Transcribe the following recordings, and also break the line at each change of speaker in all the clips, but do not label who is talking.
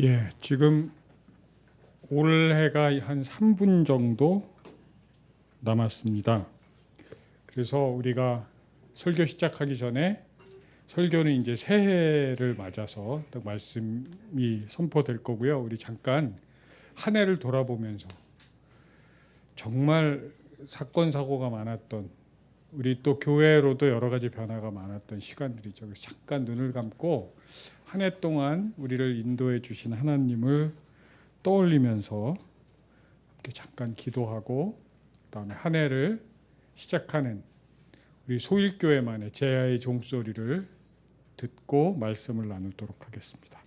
예, 지금 올해가 한 3분 정도 남았습니다. 그래서 우리가 설교 시작하기 전에 설교는 이제 새해를 맞아서 딱 말씀이 선포될 거고요. 우리 잠깐 한 해를 돌아보면서 정말 사건 사고가 많았던 우리 또 교회로도 여러 가지 변화가 많았던 시간들이죠. 잠깐 눈을 감고 한 해 동안 우리를 인도해 주신 하나님을 떠올리면서 이렇게 잠깐 기도하고 그다음에 한 해를 시작하는 우리 소일교회만의 제야의 종소리를 듣고 말씀을 나누도록 하겠습니다.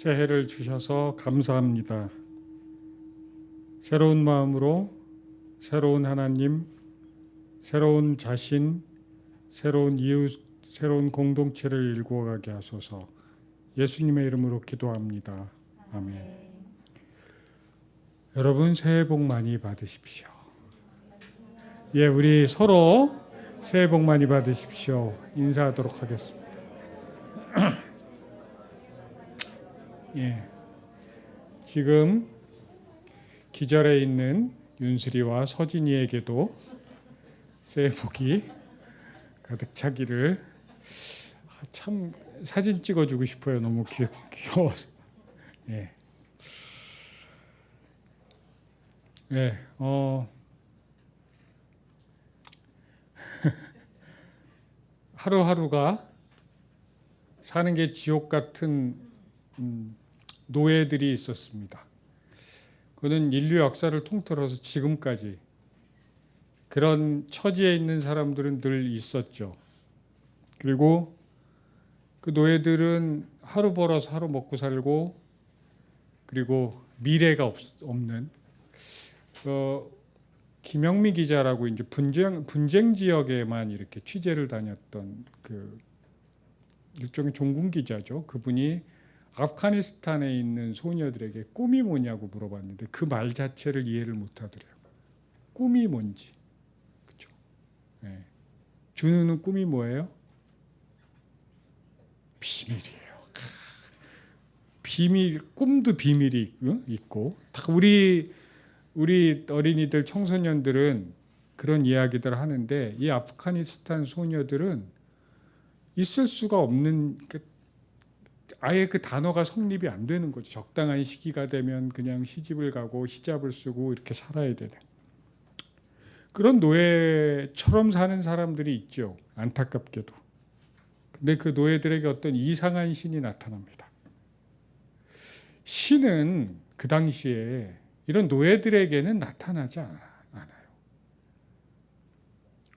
새해를 주셔서 감사합니다. 새로운 마음으로 새로운 하나님, 새로운 자신, 새로운 이웃, 새로운 공동체를 일구어가게 하소서. 예수님의 이름으로 기도합니다. 아멘. 여러분 새해 복 많이 받으십시오. 예, 우리 서로 새해 복 많이 받으십시오. 인사하도록 하겠습니다. 예. 지금 기절해 있는 윤슬이와 서진이에게도 새해 복이 가득 차기를 아, 참 사진 찍어주고 싶어요. 너무 귀, 귀여워서. 예. 예. 어. 하루하루가 사는 게 지옥 같은 음, 노예들이 있었습니다. 그는 인류 역사를 통틀어서 지금까지 그런 처지에 있는 사람들은 늘 있었죠. 그리고 그 노예들은 하루 벌어서 하루 먹고 살고 그리고 미래가 없, 없는 어, 김영미 기자라고 이제 분쟁 분쟁 지역에만 이렇게 취재를 다녔던 그 일종의 종군 기자죠. 그분이 아프가니스탄에 있는 소녀들에게 꿈이 뭐냐고 물어봤는데 그 말 자체를 이해를 못 하더래요. 꿈이 뭔지. 그렇죠? 네. 준우는 꿈이 뭐예요? 비밀이에요. 비밀 꿈도 비밀이 있고 다 우리 우리 어린이들 청소년들은 그런 이야기들 하는데 이 아프가니스탄 소녀들은 있을 수가 없는 아예 그 단어가 성립이 안 되는 거죠. 적당한 시기가 되면 그냥 시집을 가고 히잡을 쓰고 이렇게 살아야 되는 그런 노예처럼 사는 사람들이 있죠. 안타깝게도. 근데 그 노예들에게 어떤 이상한 신이 나타납니다. 신은 그 당시에 이런 노예들에게는 나타나지 않아요.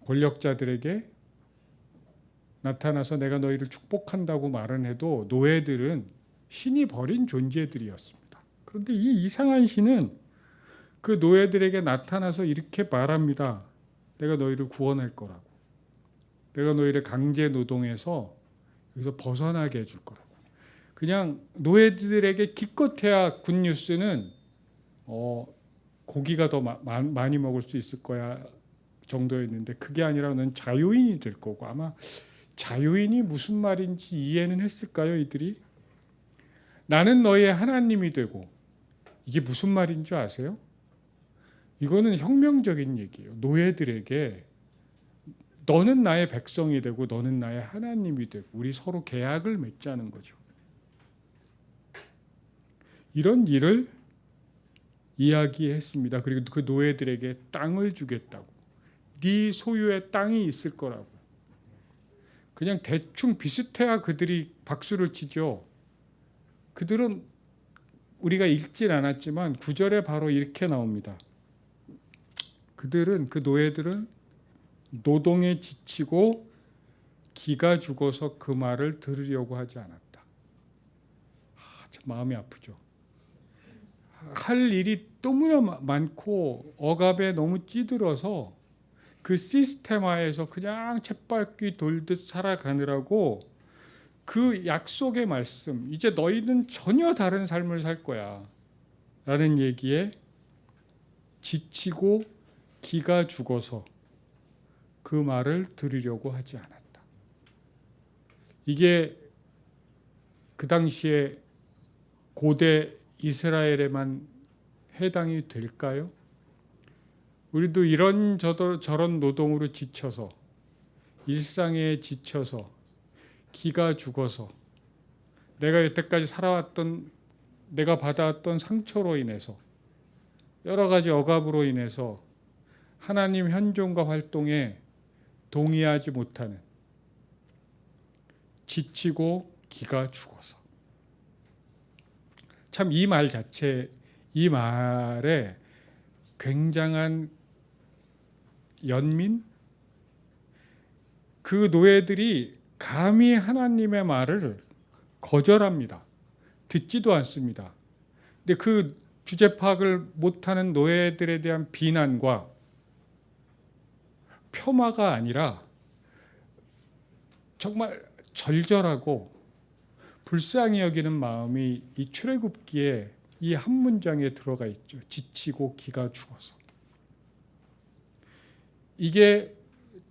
권력자들에게 나타나서 내가 너희를 축복한다고 말은 해도 노예들은 신이 버린 존재들이었습니다. 그런데 이 이상한 신은 그 노예들에게 나타나서 이렇게 말합니다. 내가 너희를 구원할 거라고. 내가 너희를 강제 노동에서 여기서 벗어나게 해줄 거라고. 그냥 노예들에게 기껏해야 굿뉴스는 어, 고기가 더 마- 마- 많이 먹을 수 있을 거야 정도였는데 그게 아니라 넌 자유인이 될 거고 아마 자유인이 무슨 말인지 이해는 했을까요 이들이? 나는 너의 하나님이 되고 이게 무슨 말인 줄 아세요? 이거는 혁명적인 얘기예요. 노예들에게 너는 나의 백성이 되고 너는 나의 하나님이 되고 우리 서로 계약을 맺자는 거죠. 이런 일을 이야기했습니다. 그리고 그 노예들에게 땅을 주겠다고. 네 소유의 땅이 있을 거라고. 그냥 대충 비슷해야 그들이 박수를 치죠. 그들은 우리가 읽진 않았지만 구절에 바로 이렇게 나옵니다. 그들은 그 노예들은 노동에 지치고 기가 죽어서 그 말을 들으려고 하지 않았다. 아, 참 마음이 아프죠. 할 일이 너무나 마- 많고 억압에 너무 찌들어서 그 시스템화에서 그냥 쳇바퀴 돌듯 살아가느라고 그 약속의 말씀 이제 너희는 전혀 다른 삶을 살 거야 라는 얘기에 지치고 기가 죽어서 그 말을 들으려고 하지 않았다. 이게 그 당시에 고대 이스라엘에만 해당이 될까요? 우리도 이런 저런 노동으로 지쳐서 일상에 지쳐서 기가 죽어서 내가 여태까지 살아왔던 내가 받아왔던 상처로 인해서 여러 가지 억압으로 인해서 하나님 현존과 활동에 동의하지 못하는 지치고 기가 죽어서. 참 이 말 자체 이 말에 굉장한 연민 그 노예들이 감히 하나님의 말을 거절합니다. 듣지도 않습니다. 근데 그 주제 파악을 못하는 노예들에 대한 비난과 폄하가 아니라 정말 절절하고 불쌍히 여기는 마음이 이 출애굽기에 이 한 문장에 들어가 있죠. 지치고 기가 죽어서. 이게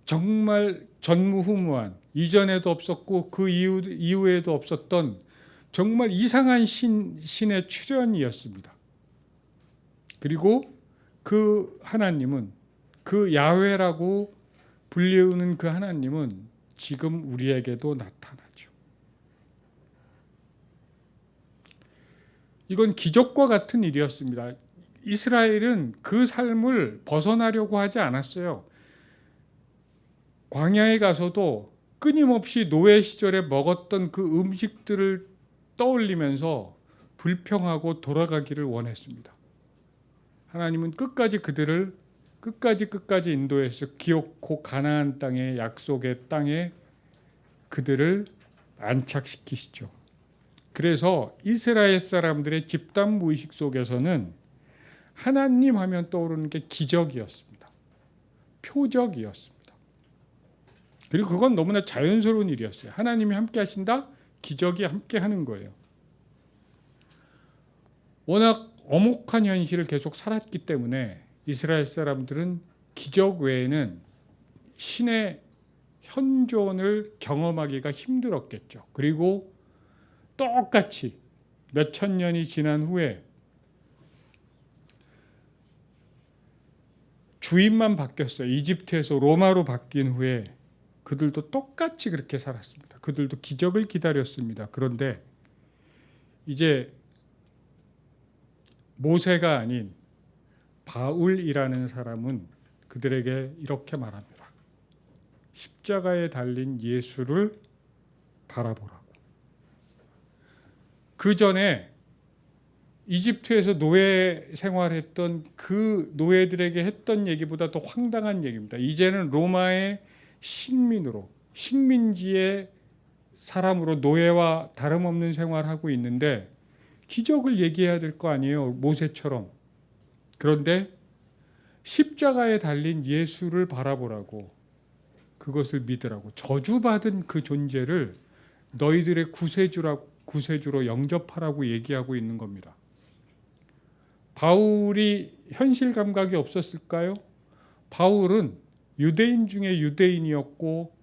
정말 전무후무한 이전에도 없었고 그 이후 이후에도 없었던 정말 이상한 신 신의 출현이었습니다. 그리고 그 하나님은 그 야훼라고 불리우는 그 하나님은 지금 우리에게도 나타나죠. 이건 기적과 같은 일이었습니다. 이스라엘은 그 삶을 벗어나려고 하지 않았어요. 광야에 가서도 끊임없이 노예 시절에 먹었던 그 음식들을 떠올리면서 불평하고 돌아가기를 원했습니다. 하나님은 끝까지 그들을 끝까지 끝까지 인도해서 기어코 가나안 땅의 약속의 땅에 그들을 안착시키시죠. 그래서 이스라엘 사람들의 집단 무의식 속에서는 하나님 하면 떠오르는 게 기적이었습니다. 표적이었습니다. 그리고 그건 너무나 자연스러운 일이었어요. 하나님이 함께 하신다? 기적이 함께 하는 거예요. 워낙 엄혹한 현실을 계속 살았기 때문에 이스라엘 사람들은 기적 외에는 신의 현존을 경험하기가 힘들었겠죠. 그리고 똑같이 몇 천 년이 지난 후에 주인만 바뀌었어요. 이집트에서 로마로 바뀐 후에 그들도 똑같이 그렇게 살았습니다. 그들도 기적을 기다렸습니다. 그런데 이제 모세가 아닌 바울이라는 사람은 그들에게 이렇게 말합니다. 십자가에 달린 예수를 바라보라고. 그 전에 이집트에서 노예 생활했던 그 노예들에게 했던 얘기보다 더 황당한 얘기입니다. 이제는 로마의 식민으로 식민지의 사람으로 노예와 다름없는 생활하고 있는데 기적을 얘기해야 될 거 아니에요. 모세처럼. 그런데 십자가에 달린 예수를 바라보라고 그것을 믿으라고 저주받은 그 존재를 너희들의 구세주라 구세주로 영접하라고 얘기하고 있는 겁니다. 바울이 현실 감각이 없었을까요? 바울은 유대인 중에 유대인이었고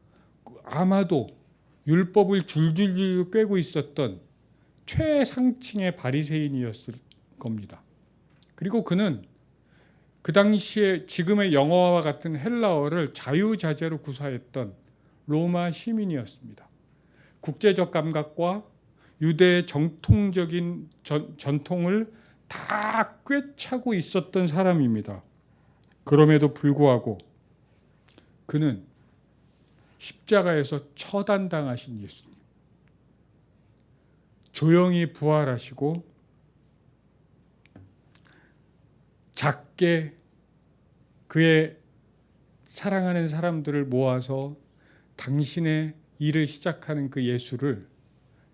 아마도 율법을 줄줄줄 꿰고 있었던 최상층의 바리새인이었을 겁니다. 그리고 그는 그 당시에 지금의 영어와 같은 헬라어를 자유자재로 구사했던 로마 시민이었습니다. 국제적 감각과 유대의 정통적인 전, 전통을 다 꿰차고 있었던 사람입니다. 그럼에도 불구하고 그는 십자가에서 처단당하신 예수님, 조용히 부활하시고 작게 그의 사랑하는 사람들을 모아서 당신의 일을 시작하는 그 예수를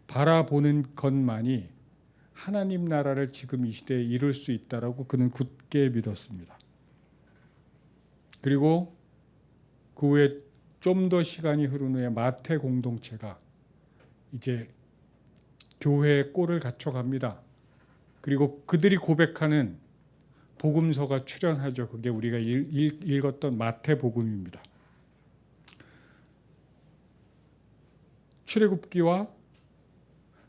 바라보는 것만이 하나님 나라를 지금 이 시대에 이룰 수 있다라고 그는 굳게 믿었습니다. 그리고 그 후에 좀 더 시간이 흐른 후에 마태 공동체가 이제 교회의 꼴을 갖춰갑니다. 그리고 그들이 고백하는 복음서가 출현하죠. 그게 우리가 읽, 읽었던 마태 복음입니다. 출애굽기와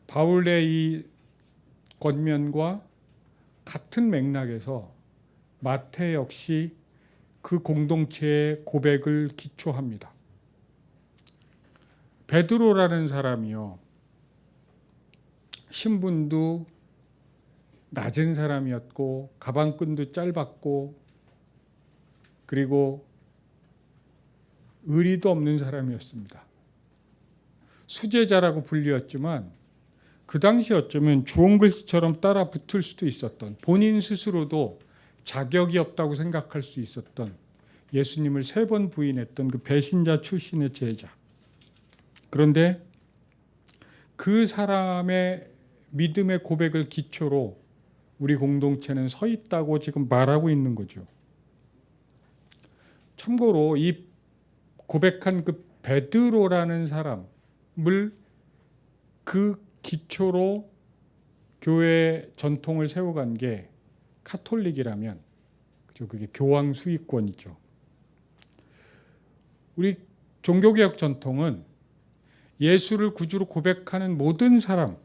바울의 이 권면과 같은 맥락에서 마태 역시 그 공동체의 고백을 기초합니다. 베드로라는 사람이요. 신분도 낮은 사람이었고 가방끈도 짧았고 그리고 의리도 없는 사람이었습니다. 수제자라고 불리었지만 그 당시 어쩌면 주홍글씨처럼 따라 붙을 수도 있었던 본인 스스로도 자격이 없다고 생각할 수 있었던 예수님을 세 번 부인했던 그 배신자 출신의 제자. 그런데 그 사람의 믿음의 고백을 기초로 우리 공동체는 서 있다고 지금 말하고 있는 거죠. 참고로 이 고백한 그 베드로라는 사람을 그 기초로 교회 전통을 세워간 게 카톨릭이라면 그죠 그게 교황 수익권이죠. 우리 종교개혁 전통은 예수를 구주로 고백하는 모든 사람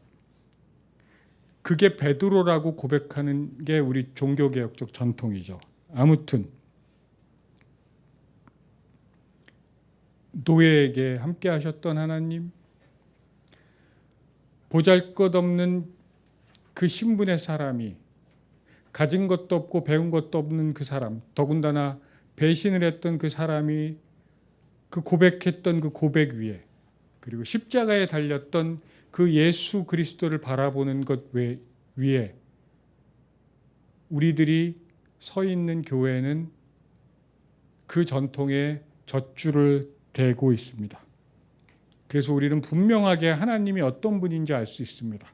그게 베드로라고 고백하는 게 우리 종교개혁적 전통이죠. 아무튼 노예에게 함께 하셨던 하나님 보잘것없는 그 신분의 사람이 가진 것도 없고 배운 것도 없는 그 사람 더군다나 배신을 했던 그 사람이 그 고백했던 그 고백 위에 그리고 십자가에 달렸던 그 예수 그리스도를 바라보는 것 위에 우리들이 서 있는 교회는 그 전통에 젖줄을 대고 있습니다. 그래서 우리는 분명하게 하나님이 어떤 분인지 알 수 있습니다.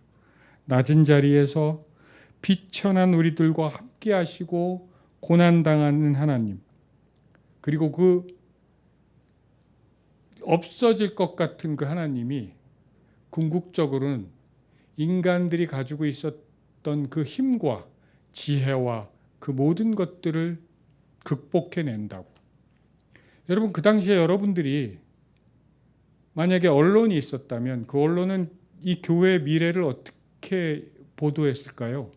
낮은 자리에서 비천한 우리들과 함께 하시고 고난당하는 하나님. 그리고 그 없어질 것 같은 그 하나님이 궁극적으로는 인간들이 가지고 있었던 그 힘과 지혜와 그 모든 것들을 극복해낸다고. 여러분 그 당시에 여러분들이 만약에 언론이 있었다면 그 언론은 이 교회의 미래를 어떻게 보도했을까요?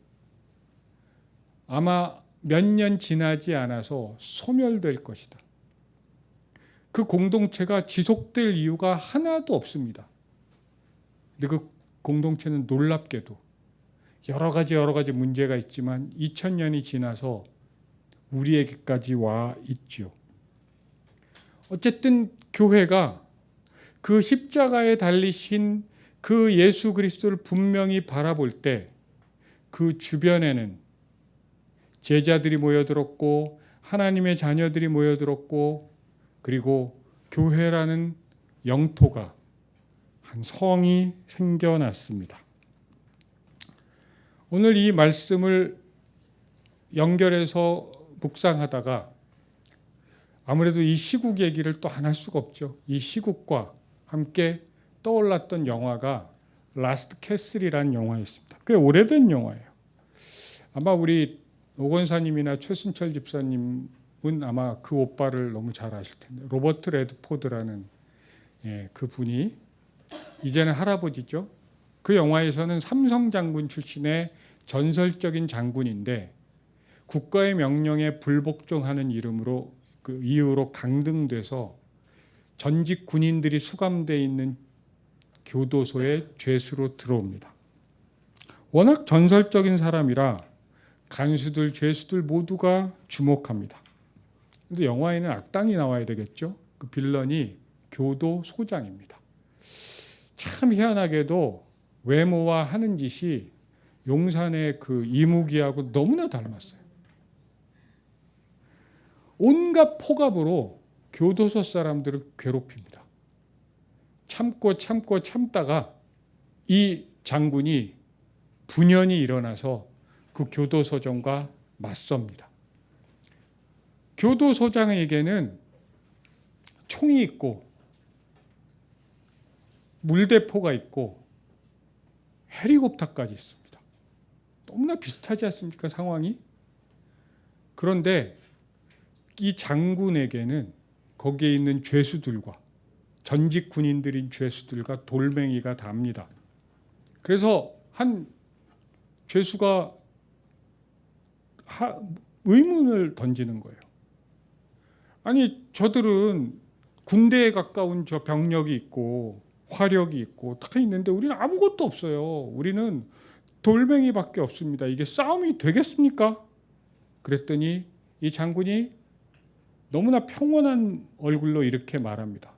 아마 몇 년 지나지 않아서 소멸될 것이다. 그 공동체가 지속될 이유가 하나도 없습니다. 근데 그 공동체는 놀랍게도 여러 가지 여러 가지 문제가 있지만 2000년이 지나서 우리에게까지 와 있죠. 어쨌든 교회가 그 십자가에 달리신 그 예수 그리스도를 분명히 바라볼 때 그 주변에는 제자들이 모여들었고 하나님의 자녀들이 모여들었고 그리고 교회라는 영토가 한 성이 생겨났습니다. 오늘 이 말씀을 연결해서 묵상하다가 아무래도 이 시국 얘기를 또 안 할 수가 없죠. 이 시국과 함께 떠올랐던 영화가 라스트 캐슬이라는 영화였습니다. 꽤 오래된 영화예요. 아마 우리 오건사님이나 최순철 집사님은 아마 그 오빠를 너무 잘 아실 텐데 로버트 레드포드라는 예, 그 분이 이제는 할아버지죠. 그 영화에서는 삼성 장군 출신의 전설적인 장군인데 국가의 명령에 불복종하는 이름으로 그 이유로 강등돼서 전직 군인들이 수감돼 있는 교도소에 죄수로 들어옵니다. 워낙 전설적인 사람이라 간수들, 죄수들 모두가 주목합니다. 근데 영화에는 악당이 나와야 되겠죠. 그 빌런이 교도 소장입니다. 참 희한하게도 외모와 하는 짓이 용산의 그 이무기하고 너무나 닮았어요. 온갖 포갑으로 교도소 사람들을 괴롭힙니다. 참고 참고 참다가 이 장군이 분연이 일어나서 그 교도소장과 맞섭니다. 교도소장에게는 총이 있고 물대포가 있고 헬리콥터까지 있습니다. 너무나 비슷하지 않습니까 상황이? 그런데 이 장군에게는 거기에 있는 죄수들과 전직 군인들인 죄수들과 돌멩이가 답니다. 그래서 한 죄수가 하, 의문을 던지는 거예요. 아니 저들은 군대에 가까운 저 병력이 있고 화력이 있고 다 있는데 우리는 아무것도 없어요. 우리는 돌멩이밖에 없습니다. 이게 싸움이 되겠습니까? 그랬더니 이 장군이 너무나 평온한 얼굴로 이렇게 말합니다.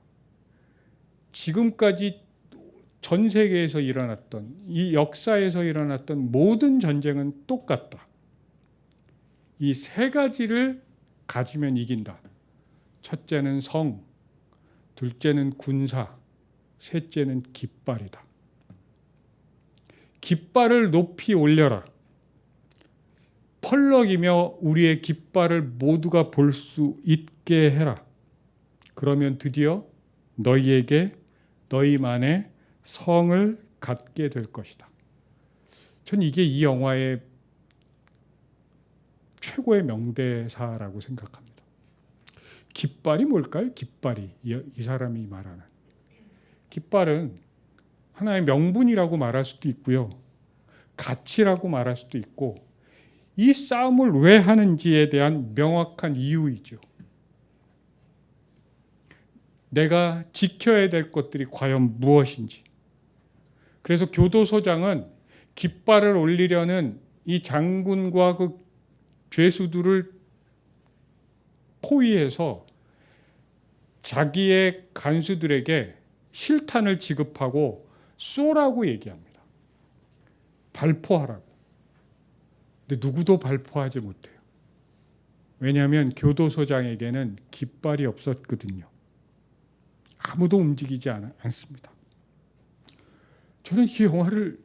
지금까지 전 세계에서 일어났던 이 역사에서 일어났던 모든 전쟁은 똑같다. 이 세 가지를 가지면 이긴다. 첫째는 성, 둘째는 군사, 셋째는 깃발이다. 깃발을 높이 올려라. 펄럭이며 우리의 깃발을 모두가 볼 수 있게 해라. 그러면 드디어 너희에게 너희만의 성을 갖게 될 것이다. 전 이게 이 영화의 최고의 명대사라고 생각합니다. 깃발이 뭘까요? 깃발이 이, 이 사람이 말하는 깃발은 하나의 명분이라고 말할 수도 있고요. 가치라고 말할 수도 있고 이 싸움을 왜 하는지에 대한 명확한 이유이죠. 내가 지켜야 될 것들이 과연 무엇인지. 그래서 교도소장은 깃발을 올리려는 이 장군과 그 죄수들을 포위해서 자기의 간수들에게 실탄을 지급하고 쏘라고 얘기합니다. 발포하라고. 근데 누구도 발포하지 못해요. 왜냐하면 교도소장에게는 깃발이 없었거든요. 아무도 움직이지 않, 않습니다. 저는 이 영화를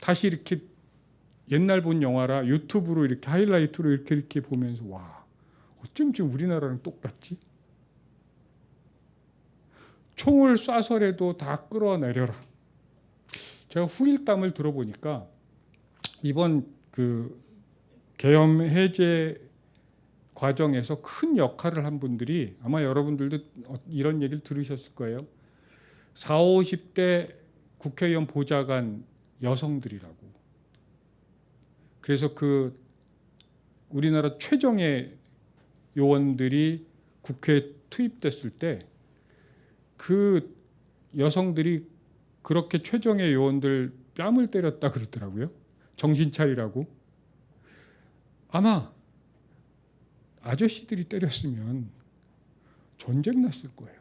다시 이렇게 옛날 본 영화라 유튜브로 이렇게 하이라이트로 이렇게 이렇게 보면서 와 어쩜 지금 우리나라랑 똑같지? 총을 쏴서라도 다 끌어내려라. 제가 후일담을 들어보니까 이번 그 계엄 해제 과정에서 큰 역할을 한 분들이 아마 여러분들도 이런 얘기를 들으셨을 거예요. 4, 50대 국회의원 보좌관 여성들이라고. 그래서 그 우리나라 최정의 요원들이 국회에 투입됐을 때 그 여성들이 그렇게 최정의 요원들 뺨을 때렸다 그러더라고요. 정신 차리라고. 아마 아저씨들이 때렸으면 전쟁 났을 거예요.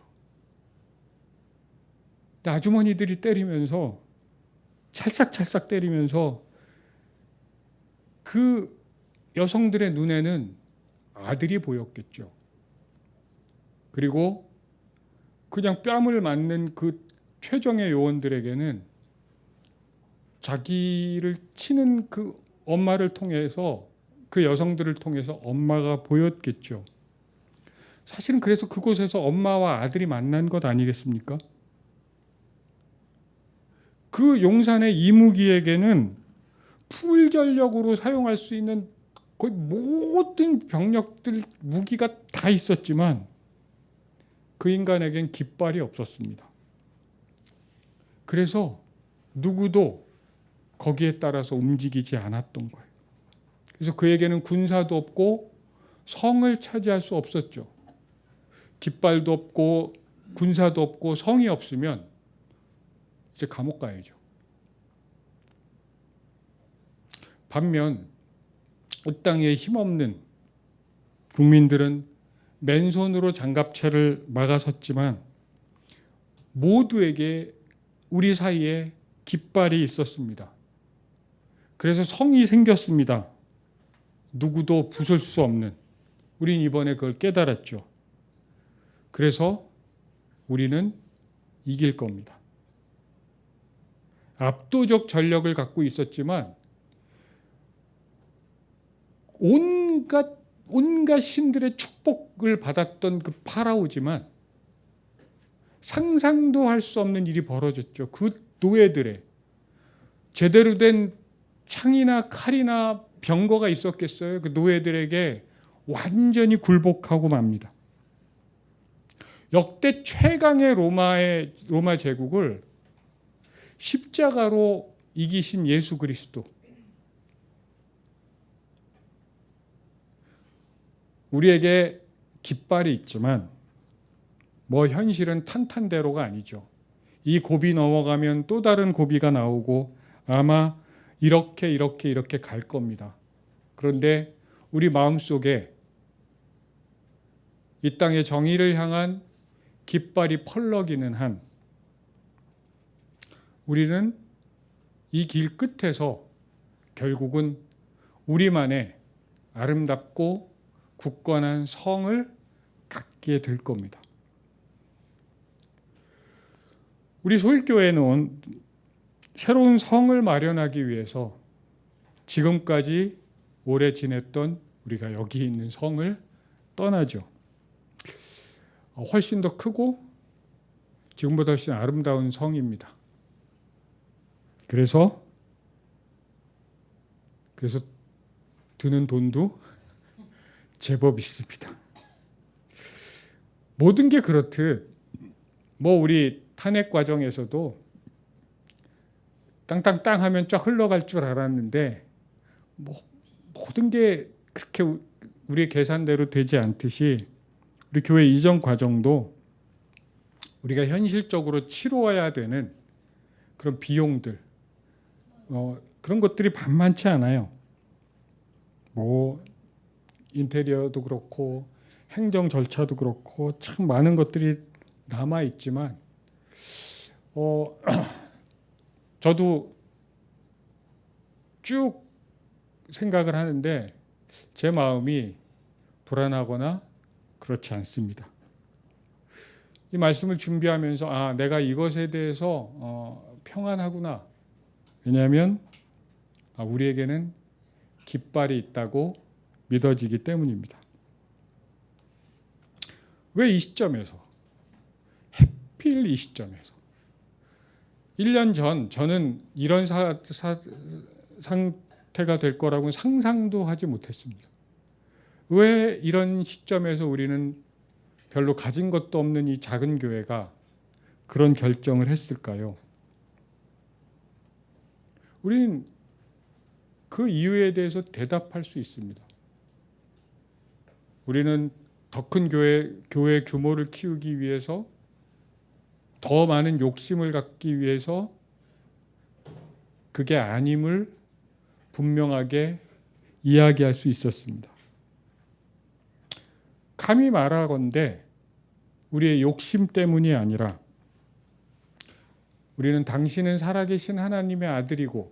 근데 아주머니들이 때리면서 찰싹찰싹 때리면서 그 여성들의 눈에는 아들이 보였겠죠. 그리고 그냥 뺨을 맞는 그 최정의 요원들에게는 자기를 치는 그 엄마를 통해서 그 여성들을 통해서 엄마가 보였겠죠. 사실은 그래서 그곳에서 엄마와 아들이 만난 것 아니겠습니까? 그 용산의 이무기에게는 풀전력으로 사용할 수 있는 거의 모든 병력들 무기가 다 있었지만 그 인간에겐 깃발이 없었습니다. 그래서 누구도 거기에 따라서 움직이지 않았던 거예요. 그래서 그에게는 군사도 없고 성을 차지할 수 없었죠. 깃발도 없고 군사도 없고 성이 없으면 이제 감옥 가야죠. 반면 이 땅에 힘없는 국민들은 맨손으로 장갑차를 막아섰지만 모두에게 우리 사이에 깃발이 있었습니다. 그래서 성이 생겼습니다. 누구도 부술 수 없는. 우린 이번에 그걸 깨달았죠. 그래서 우리는 이길 겁니다. 압도적 전력을 갖고 있었지만 온갖 온갖 신들의 축복을 받았던 그 파라오지만 상상도 할 수 없는 일이 벌어졌죠. 그 노예들의 제대로 된 창이나 칼이나 병거가 있었겠어요. 그 노예들에게 완전히 굴복하고 맙니다. 역대 최강의 로마의 로마 제국을 십자가로 이기신 예수 그리스도. 우리에게 깃발이 있지만 뭐 현실은 탄탄대로가 아니죠. 이 고비 넘어가면 또 다른 고비가 나오고 아마 이렇게 이렇게 이렇게 갈 겁니다. 그런데 우리 마음속에 이 땅의 정의를 향한 깃발이 펄럭이는 한 우리는 이 길 끝에서 결국은 우리만의 아름답고 굳건한 성을 갖게 될 겁니다. 우리 소일교회는 새로운 성을 마련하기 위해서 지금까지 오래 지냈던 우리가 여기 있는 성을 떠나죠. 훨씬 더 크고 지금보다 훨씬 아름다운 성입니다. 그래서 그래서 드는 돈도 제법 있습니다. 모든 게 그렇듯 뭐 우리 탄핵 과정에서도 땅땅땅 하면 쫙 흘러갈 줄 알았는데 뭐 모든 게 그렇게 우리의 계산대로 되지 않듯이 우리 교회 이전 과정도 우리가 현실적으로 치루어야 되는 그런 비용들 어, 그런 것들이 만만치 않아요. 뭐 인테리어도 그렇고 행정 절차도 그렇고 참 많은 것들이 남아 있지만 어 저도 쭉 생각을 하는데 제 마음이 불안하거나 그렇지 않습니다. 이 말씀을 준비하면서 아 내가 이것에 대해서 어, 평안하구나. 왜냐하면 아, 우리에게는 깃발이 있다고 믿어지기 때문입니다. 왜 이 시점에서 해필 이 시점에서 1년 전 저는 이런 사, 사, 상태가 될 거라고는 상상도 하지 못했습니다. 왜 이런 시점에서 우리는 별로 가진 것도 없는 이 작은 교회가 그런 결정을 했을까요? 우리는 그 이유에 대해서 대답할 수 있습니다. 우리는 더 큰 교회 교회 규모를 키우기 위해서 더 많은 욕심을 갖기 위해서 그게 아님을 분명하게 이야기할 수 있었습니다. 감히 말하건대 우리의 욕심 때문이 아니라 우리는 당신은 살아계신 하나님의 아들이고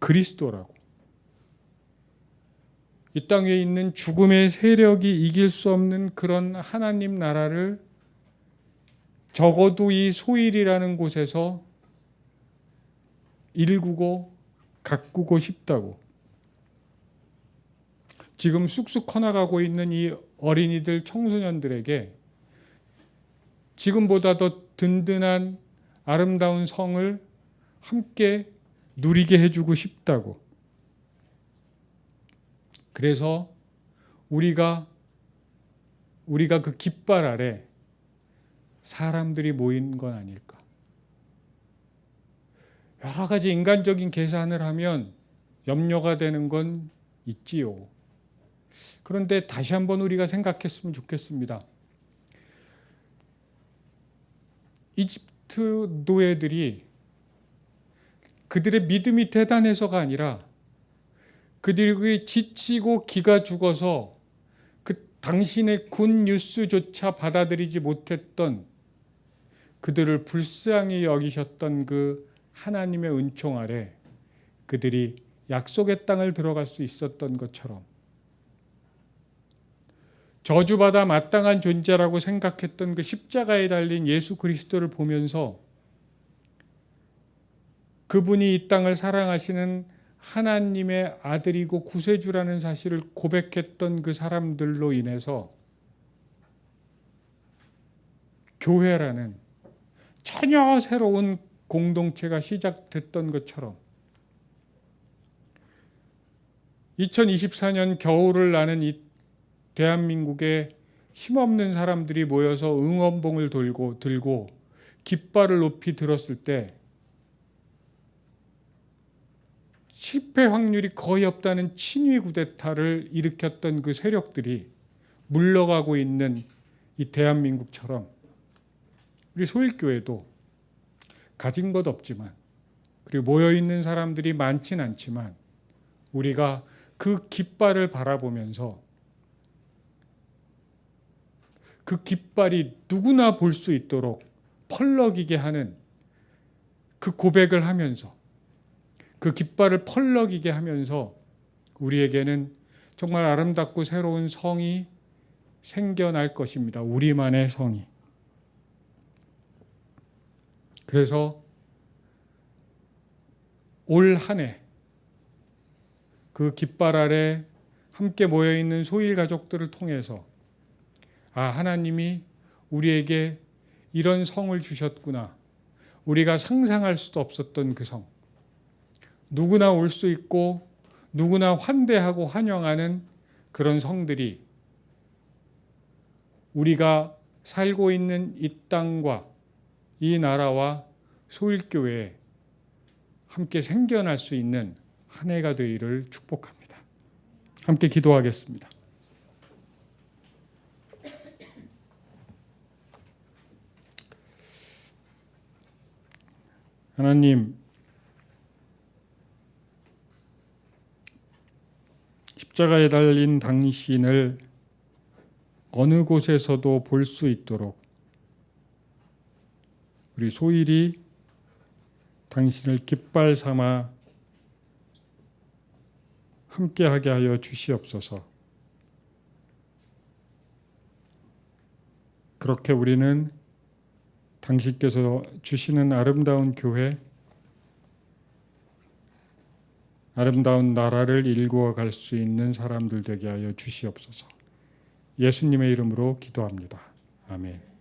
그리스도라고 이 땅에 있는 죽음의 세력이 이길 수 없는 그런 하나님 나라를 적어도 이 소일이라는 곳에서 일구고 가꾸고 싶다고 지금 쑥쑥 커나가고 있는 이 어린이들 청소년들에게 지금보다 더 든든한 아름다운 성을 함께 누리게 해주고 싶다고. 그래서 우리가 우리가 그 깃발 아래 사람들이 모인 건 아닐까. 여러 가지 인간적인 계산을 하면 염려가 되는 건 있지요. 그런데 다시 한번 우리가 생각했으면 좋겠습니다. 이집트 노예들이 그들의 믿음이 대단해서가 아니라 그들이 지치고 기가 죽어서 그 당신의 군 뉴스조차 받아들이지 못했던 그들을 불쌍히 여기셨던 그 하나님의 은총 아래 그들이 약속의 땅을 들어갈 수 있었던 것처럼 저주받아 마땅한 존재라고 생각했던 그 십자가에 달린 예수 그리스도를 보면서 그분이 이 땅을 사랑하시는 하나님의 아들이고 구세주라는 사실을 고백했던 그 사람들로 인해서 교회라는 전혀 새로운 공동체가 시작됐던 것처럼 2024년 겨울을 나는 이 대한민국에 힘없는 사람들이 모여서 응원봉을 돌고 들고 깃발을 높이 들었을 때 실패 확률이 거의 없다는 친위 구데타를 일으켰던 그 세력들이 물러가고 있는 이 대한민국처럼 우리 소일교회도 가진 것 없지만 그리고 모여 있는 사람들이 많진 않지만 우리가 그 깃발을 바라보면서 그 깃발이 누구나 볼 수 있도록 펄럭이게 하는 그 고백을 하면서 그 깃발을 펄럭이게 하면서 우리에게는 정말 아름답고 새로운 성이 생겨날 것입니다. 우리만의 성이. 그래서 올 한 해 그 깃발 아래 함께 모여 있는 소일 가족들을 통해서 아 하나님이 우리에게 이런 성을 주셨구나. 우리가 상상할 수도 없었던 그 성. 누구나 올 수 있고 누구나 환대하고 환영하는 그런 성들이 우리가 살고 있는 이 땅과 이 나라와 소일교회에 함께 생겨날 수 있는 한 해가 되기를 축복합니다. 함께 기도하겠습니다. 하나님, 십자가에 달린 당신을 어느 곳에서도 볼 수 있도록 우리 소일이 당신을 깃발 삼아 함께하게 하여 주시옵소서. 그렇게 우리는 당신께서 주시는 아름다운 교회, 아름다운 나라를 일구어 갈 수 있는 사람들 되게 하여 주시옵소서. 예수님의 이름으로 기도합니다. 아멘.